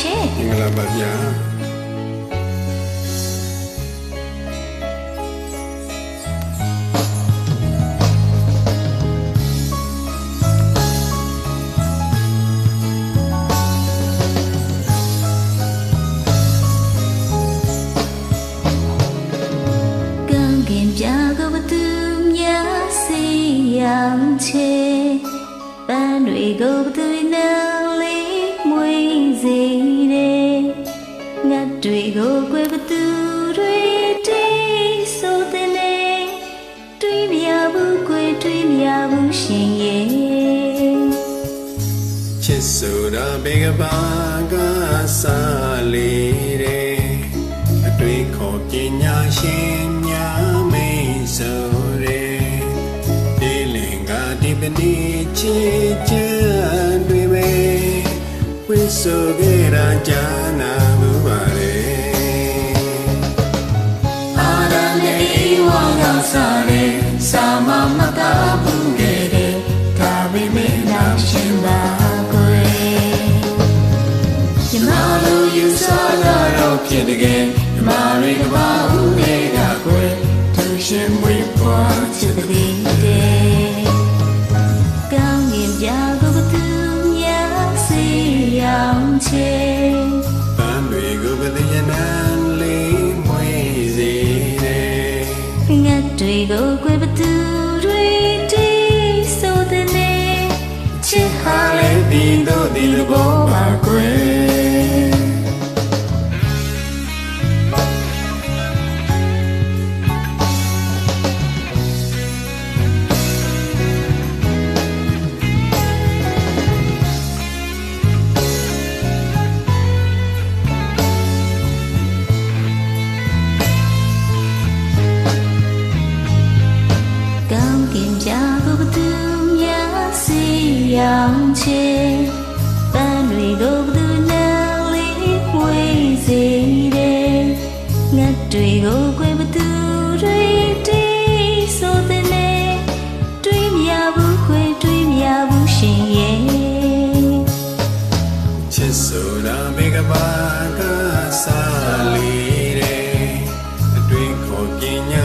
ရှင်မင်္ဂလာပါဗျာကံကင်ပြကိုဘသူ ရှင်ရဲ့ချစ်ဆိုတာဘေကဘာကစားလေတဲ့အတွင်းခေါ်ပညာရှင်များမိတ်ဆိုတဲ့ဒီလင်္ကာဒီပနိချစ်ချမ်းတွေပဲဝိဆိုခဲ့တာကြာနာမှုပါလေအာရမေဝါကစားတဲ့စာမမတာ ယူဆတာတော့ဖြစ်တကယ်ညီမတွေကဘာဦးတွေကကွယ်သူရှင်မွေးပွားချစ်တဲ့တဲ့ကောင်းရင်ပြကိုဘသူများစီအောင်ချေပန်းတွေကိုပသိယနံလေးမွေးစေတယ်ငတ်တွေကိုကွယ်ဘသူတွေတီးဆိုတဲ့နေချစ်ဟာလေဒီတို့ဒီလိုဘောပါကွယ် စီအောင်ချေပန်းတွေကိုဘသူနဲ့လေးမွေးစေတယ်ငတ်တွေကိုကွယ်ဘသူတွေတီးဆိုတဲ့နေတွေးမရဘူးခွေတွေးမရဘူးရှင်ရဲ့ချစ်ဆိုတာမေကဘာကစားလေတဲ့အတွင်းခေါ်ပညာ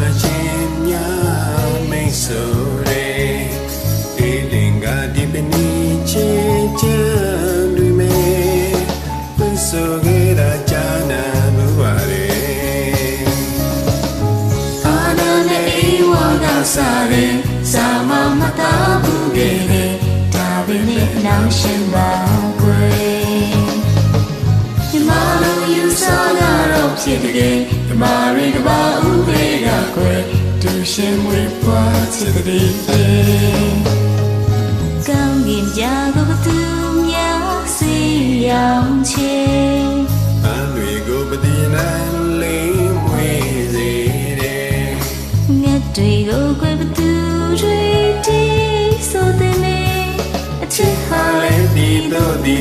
ကစားတဲ့စာမမတာဘူးခဲ့တဲ့ဒါပေမဲ့နောက်ရှင်ပါကွယ်ဒီမာလို့ယူဆတာတော့ဖြစ်တကယ်ဒီမာရီကဘာဦးတွေကကွယ်သူရှင် တဲ့နေ